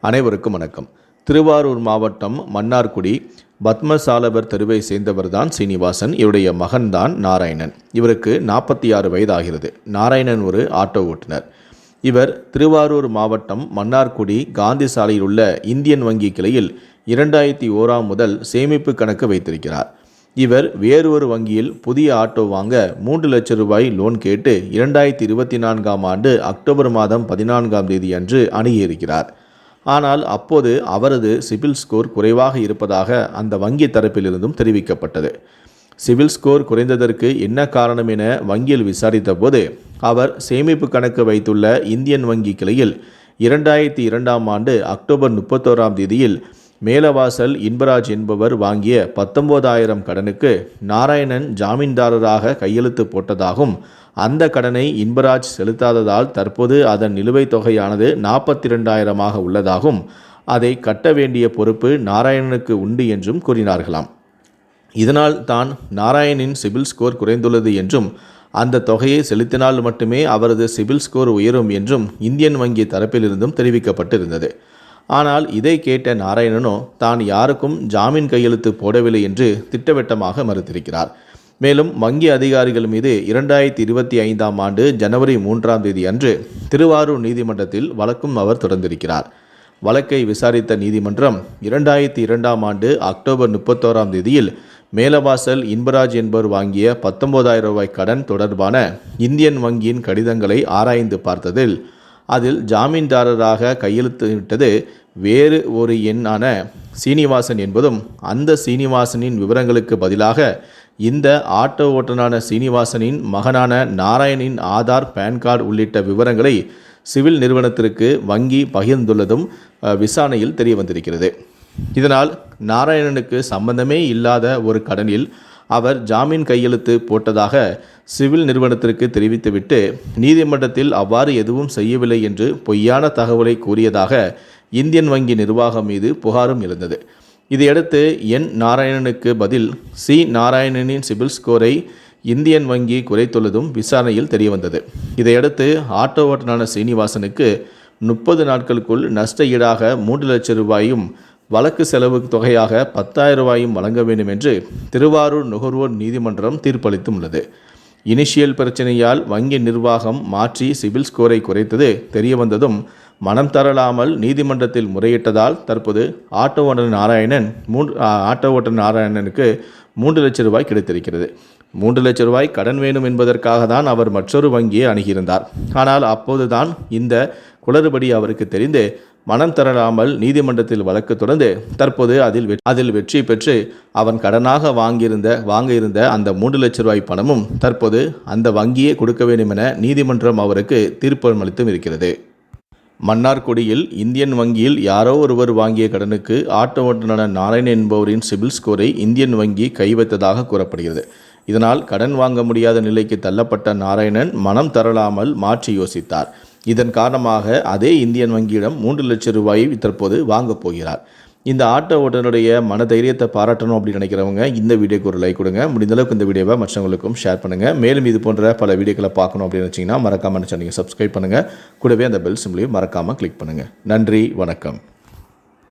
அனைவருக்கும் வணக்கம். திருவாரூர் மாவட்டம் மன்னார்குடி பத்மசாலவர் தெருவை சேர்ந்தவர்தான் சீனிவாசன் இவருடைய மகன்தான் நாராயணன். இவருக்கு நாற்பத்தி ஆறு வயதாகிறது. நாராயணன் ஒரு ஆட்டோ ஓட்டுநர். இவர் திருவாரூர் மாவட்டம் மன்னார்குடி காந்தி சாலையில் உள்ள இந்தியன் வங்கி கிளையில் இரண்டாயிரத்தி ஓராம் முதல் சேமிப்பு கணக்கு வைத்திருக்கிறார். இவர் வேறு ஒரு வங்கியில் புதிய ஆட்டோ வாங்க மூன்று லட்சம் ரூபாய் லோன் கேட்டு இரண்டாயிரத்தி இருபத்தி நான்காம் ஆண்டு அக்டோபர் மாதம் பதினான்காம் தேதி அன்று அணுகியிருக்கிறார் ஆனால் அப்போது அவரது சிபில் ஸ்கோர் குறைவாக இருப்பதாக அந்த வங்கி தரப்பிலிருந்தும் தெரிவிக்கப்பட்டது. சிவில் ஸ்கோர் குறைந்ததற்கு என்ன காரணம் என வங்கியில் விசாரித்தபோது அவர் சேமிப்பு கணக்கு வைத்துள்ள இந்தியன் வங்கி கிளையில் இரண்டாயிரத்தி இரண்டாம் ஆண்டு அக்டோபர் முப்பத்தோராம் தேதியில் மேலவாசல் இன்பராஜ் என்பவர் வாங்கிய பத்தொன்பதாயிரம் கடனுக்கு நாராயணன் ஜாமீன்தாரராக கையெழுத்து போட்டதாகவும் அந்த கடனை இன்பராஜ் செலுத்தாததால் தற்போது அதன் நிலுவைத் தொகையானது நாற்பத்தி ரெண்டாயிரமாக உள்ளதாகவும் அதை கட்ட வேண்டிய பொறுப்பு நாராயணனுக்கு உண்டு என்றும் கூறினார்களாம். இதனால் தான் நாராயணின் சிபில் ஸ்கோர் குறைந்துள்ளது என்றும் அந்த தொகையை செலுத்தினால் மட்டுமே அவரது சிபில் ஸ்கோர் உயரும் என்றும் இந்தியன் வங்கி தரப்பிலிருந்தும் தெரிவிக்கப்பட்டிருந்தது. ஆனால் இதை கேட்ட நாராயணனோ தான் யாருக்கும் ஜாமீன் கையெழுத்து போடவில்லை என்று திட்டவட்டமாக மறுத்திருக்கிறார். மேலும் வங்கி அதிகாரிகள் மீது இரண்டாயிரத்தி இருபத்தி ஐந்தாம் ஆண்டு ஜனவரி மூன்றாம் தேதி அன்று திருவாரூர் நீதிமன்றத்தில் வழக்கும் அவர் தொடர்ந்திருக்கிறார். வழக்கை விசாரித்த நீதிமன்றம் இரண்டாயிரத்தி இரண்டாம் ஆண்டு அக்டோபர் முப்பத்தோராம் தேதியில் மேலவாசல் இன்பராஜ் என்பவர் வாங்கிய பத்தொன்பதாயிரம் ரூபாய் கடன் தொடர்பான இந்தியன் வங்கியின் கடிதங்களை ஆராய்ந்து பார்த்ததில் அதில் ஜாமீன்தாரராக கையெழுத்திட்டது வேறு ஒரு எண்ணான சீனிவாசன் என்பதும் அந்த சீனிவாசனின் விவரங்களுக்கு பதிலாக இந்த ஆட்டோ ஓட்டுநரான சீனிவாசனின் மகனான நாராயணின் ஆதார் பேன் கார்டு உள்ளிட்ட விவரங்களை சிவில் நிறுவனத்திற்கு வங்கி பகிர்ந்துள்ளதும் விசாரணையில் தெரிய வந்திருக்கிறது இதனால் நாராயணனுக்கு சம்பந்தமே இல்லாத ஒரு கடனில் அவர் ஜாமீன் கையெழுத்து போட்டதாக சிவில் நிறுவனத்திற்கு தெரிவித்துவிட்டு நீதிமன்றத்தில் அவ்வாறு எதுவும் செய்யவில்லை என்று பொய்யான தகவலை கூறியதாக இந்தியன் வங்கி நிர்வாகம் மீது புகாரும் இருந்தது இதையடுத்து என். நாராயணனுக்கு பதில் சி. நாராயணனின் சிபில் ஸ்கோரை இந்தியன் வங்கி குறைத்துள்ளதும் விசாரணையில் தெரியவந்தது. இதையடுத்து ஆட்டோ ஓட்டனான சீனிவாசனுக்கு முப்பது நாட்களுக்குள் நஷ்ட ஈடாக மூன்று லட்சம் ரூபாயும் வழக்கு செலவு தொகையாக பத்தாயிரம் ரூபாயும் வழங்க வேண்டும் என்று திருவாரூர் நுகர்வோர் நீதிமன்றம் தீர்ப்பளித்துள்ளது இனிஷியல் பிரச்சனையால் வங்கி நிர்வாகம் மாற்றி சிபில் ஸ்கோரை குறைத்தது தெரியவந்ததும் மனம் தரலாமல் நீதிமன்றத்தில் முறையிட்டதால் தற்போது ஆட்டோ ஓட்டர் நாராயணன் மூன்று ஆட்டோ ஓட்டர் நாராயணனுக்கு மூன்று லட்சம் ரூபாய் கிடைத்திருக்கிறது. மூன்று லட்சம் ரூபாய் கடன் வேணும் என்பதற்காக தான் அவர் மற்றொரு வங்கியை அணுகியிருந்தார். ஆனால் அப்போதுதான் இந்த குளறுபடி அவருக்கு தெரிந்து மனம் தரலாமல் நீதிமன்றத்தில் வழக்கு தொடர்ந்து தற்போது அதில் வெ- அதில் வெற்றி பெற்று அவன் கடனாக வாங்கியிருந்த வாங்க இருந்த அந்த மூன்று லட்ச ரூபாய் பணமும் தற்போது அந்த வங்கியே கொடுக்க வேண்டும் என நீதிமன்றம் அவருக்கு தீர்ப்பு அளித்தும் இருக்கிறது. மன்னார்குடியில் இந்தியன் வங்கியில் யாரோ ஒருவர் வாங்கிய கடனுக்கு ஆட்டோ ஓட்டுநர் நாராயண் என்பவரின் சிபில் ஸ்கோரை இந்தியன் வங்கி கைவைத்ததாக கூறப்படுகிறது. இதனால் கடன் வாங்க முடியாத நிலைக்கு தள்ளப்பட்ட நாராயணன் மனம் தரலாமல் மாற்றி யோசித்தார். இதன் காரணமாக அதே இந்தியன் வங்கியிடம் மூன்று லட்சம் ரூபாயை தற்போது வாங்கப் போகிறார். இந்த ஆட்டோ ஓட்டுநருடைய மன தைரியத்தை பாராட்டணும் அப்படின்னு நினைக்கிறவங்க இந்த வீடியோக்கு ஒரு லைக் கொடுங்க. முடிந்தளவுக்கு இந்த வீடியோவை மற்றவங்களுக்கும் ஷேர் பண்ணுங்கள் மேலும் இது போன்ற பல வீடியோக்களை பார்க்கணும் அப்படின்னு வச்சிங்கன்னா மறக்காமல் சேனலை சப்ஸ்கிரைப் பண்ணுங்கள் கூடவே அந்த பெல் சிம்லையும் மறக்காமல் கிளிக் பண்ணுங்கள் நன்றி வணக்கம்.